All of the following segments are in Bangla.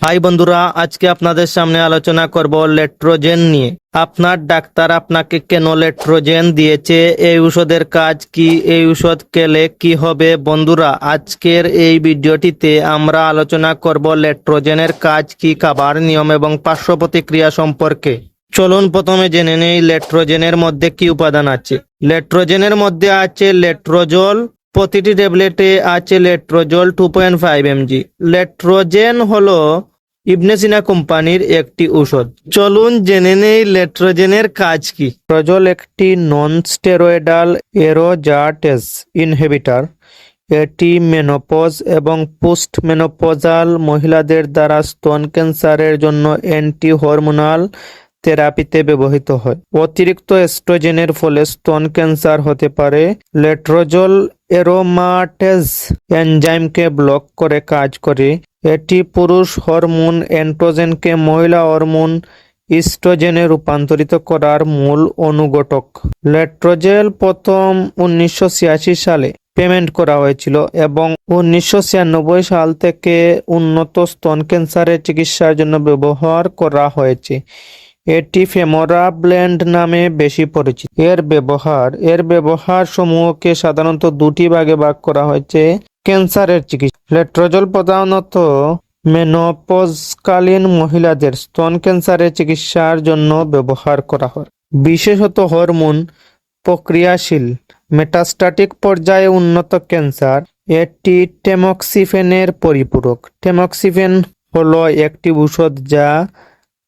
হাই বন্ধুরা, আজকে আপনাদের সামনে আলোচনা করব লেট্রোজেন নিয়ে। আপনার ডাক্তার আপনাকে কেন লেট্রোজেন দিয়েছে? এই ঔষধের কাজ কি? এই ঔষধ খেলে কি হবে? বন্ধুরা, আজকের এই ভিডিওটিতে আমরা আলোচনা করব লেট্রোজেনের কাজ কি, খাবার নিয়ম এবং পার্শ্ব প্রতিক্রিয়া সম্পর্কে। চলুন প্রথমে জেনে নেই লেট্রোজেনের মধ্যে কি উপাদান আছে। লেট্রোজেনের মধ্যে আছে লেট্রোজল, প্রতিটি ট্যাবলেটে আছে letrozole two point five MG লেট্রোজেন হলো ইবনেসিনা কোম্পানির একটি ঔষধ। চলুন জেনে নেই লেট্রোজেনের কাজ কি। প্রজল একটি নন স্টেরয়েডাল এরোজাটেস ইনহেবিটার। এটি মেনোপজ এবং পোস্ট মেনোপজাল মহিলাদের দ্বারা স্তন ক্যান্সারের জন্য অ্যান্টি হরমোনাল থেরাপিতে ব্যবহৃত হয়। অতিরিক্ত এস্ট্রোজেনের ফলে স্তন ক্যান্সার হতে পারে। লেট্রোজল এরোমাটেজ এনজাইমকে ব্লক করে কাজ করে। এটি পুরুষ হরমোন এন্ট্রোজেনকে মহিলা হরমোন ইস্ট্রোজেনে রূপান্তরিত করার মূল অনুঘটক। লেট্রোজেল প্রথম উনিশশো ছিয়াশি সালে পেমেন্ট করা হয়েছিল এবং উনিশশো ছিয়ানব্বই সাল থেকে উন্নত স্তন ক্যান্সারের চিকিৎসার জন্য ব্যবহার করা হয়েছে। এটি ফেমোরা ব্লেন্ড নামে বেশি পরিচিত। এর ব্যবহার এর ব্যবহার সমূহকে সাধারণত দুটি ভাগে ভাগ করা হয়েছে। ক্যান্সারের চিকিৎসা। লেট্রোজল প্রধানত মেনোপজকালীন মহিলাদের স্তন ক্যান্সারের চিকিৎসার জন্য ব্যবহার করা হয়। বিশেষত হরমোন প্রক্রিয়াশীল মেটাস্ট্যাটিক পর্যায়ে উন্নত ক্যান্সার, এটি টেমক্সিফেনের পরিপূরক। টেমক্সিফেন হলো একটি ঔষধ যা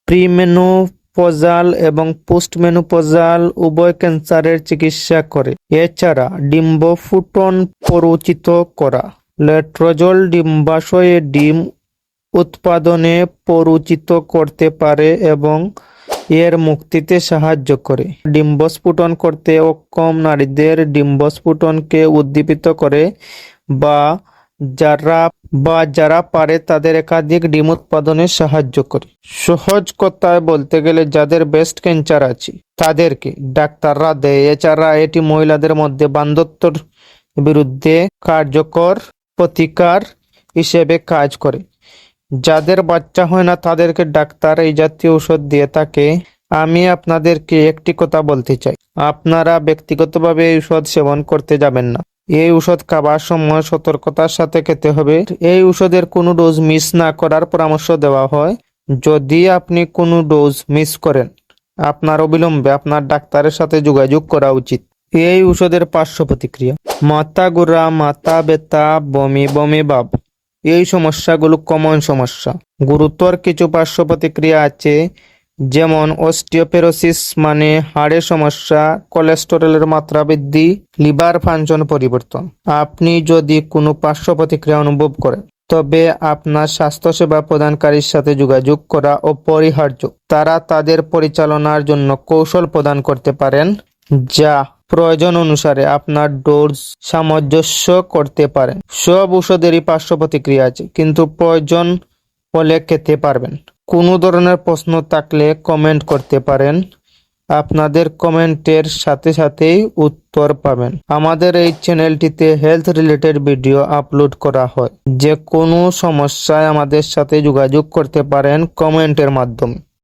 প্রিমেনোপজাল এবং পোস্টমেনোপজাল উভয় ক্যান্সারের চিকিৎসা করে। এছাড়া ডিম্বফুটন পরিচিত করা। লেট্রোজল ডিম্বাশয়ে ডিম উৎপাদনে পরিচিত করতে পারে এবং এর মুক্তিতে সাহায্য করে। ডিম্বস্ফুটন করতে অক্ষম নারীদের ডিম্বস্ফুটনকে উদ্দীপিত করে বা যারা বা যারা পারে তাদের একাধিক ডিম উৎপাদনে সাহায্য করে। সহজ কথায় বলতে গেলে যাদের ব্রেস্ট ক্যান্সার আছে, তাদেরকে ডাক্তাররা দেয়। এছাড়া এটি মহিলাদের মধ্যে বান্ধত্যর বিরুদ্ধে কার্যকর প্রতিকার হিসেবে কাজ করে। যাদের বাচ্চা হয় না, তাদেরকে ডাক্তার এই জাতীয় ঔষধ দিয়ে থাকে। আমি আপনাদেরকে একটি কথা বলতে চাই। আপনারা ব্যক্তিগতভাবে এই ঔষধ সেবন করতে যাবেন না। এই ঔষধ খাবার সময় সতর্কতার সাথে খেতে হবে। এই ঔষধের কোনো ডোজ মিস না করার পরামর্শ দেওয়া হয়। যদি আপনি কোনো ডোজ মিস করেন, আপনার অবিলম্বে আপনার ডাক্তারের সাথে যোগাযোগ করা উচিত। এই ঔষধের পার্শ্ব প্রতিক্রিয়া। মাথা ঘোরা মাথা ব্যথা বমি বমি ভাব এই সমস্যাগুলো কমন সমস্যা। গুরুতর কিছু পার্শ্ব প্রতিক্রিয়া আছে, যেমন অস্টিওপেরোসিস মানে হাড়ের সমস্যা কোলেস্টেরলের মাত্রা বৃদ্ধি, লিভার ফাংশন পরিবর্তন। আপনি যদি কোনো পার্শ্ব প্রতিক্রিয়া অনুভব করেন, তবে আপনার স্বাস্থ্যসেবা প্রদানকারীর সাথে যোগাযোগ করা অপরিহার্য। তারা তাদের পরিচালনার জন্য কৌশল প্রদান করতে পারেন, যা প্রয়োজন অনুসারে আপনার ডোজ সামঞ্জস্য করতে পারেন। সব ঔষধেরই পার্শ্ব প্রতিক্রিয়া আছে, কিন্তু প্রয়োজন হলে খেতে পারবেন। কোনো ধরনের প্রশ্ন থাকলে কমেন্ট করতে পারেন। আপনাদের কমেন্টের সাথে সাথেই উত্তর পাবেন। আমাদের এই চ্যানেলটিতে হেলথ রিলেটেড ভিডিও আপলোড করা হয়। যে কোনো সমস্যায় আমাদের সাথে যোগাযোগ করতে পারেন কমেন্টের মাধ্যমে।